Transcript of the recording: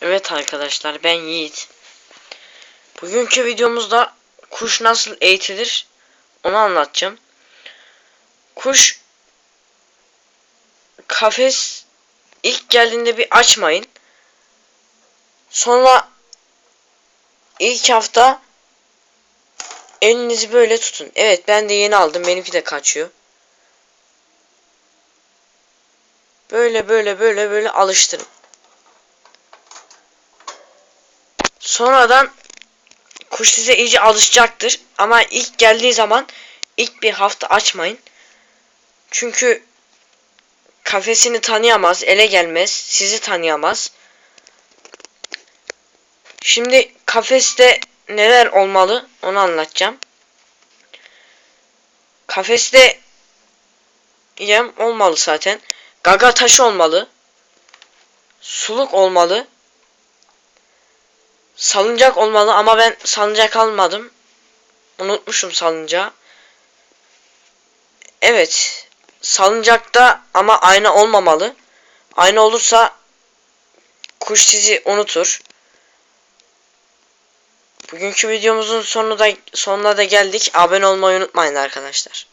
Evet arkadaşlar ben Yiğit. Bugünkü videomuzda kuş nasıl eğitilir onu anlatacağım. Kuş kafes ilk geldiğinde bir açmayın. Sonra ilk hafta elinizi böyle tutun. Evet ben de yeni aldım. Benimki de kaçıyor. Böyle böyle böyle böyle alıştırın. Sonradan kuş size iyice alışacaktır. Ama ilk geldiği zaman ilk bir hafta açmayın. Çünkü kafesini tanıyamaz, ele gelmez, sizi tanıyamaz. Şimdi kafeste neler olmalı onu anlatacağım. Kafeste yem olmalı zaten. Gaga taşı olmalı. Suluk olmalı. Salıncak olmalı ama ben salıncak almadım. Unutmuşum salıncağı. Evet. Salıncakta ama ayna olmamalı. Ayna olursa kuş sizi unutur. Bugünkü videomuzun sonuna da sonuna da geldik. Abone olmayı unutmayın arkadaşlar.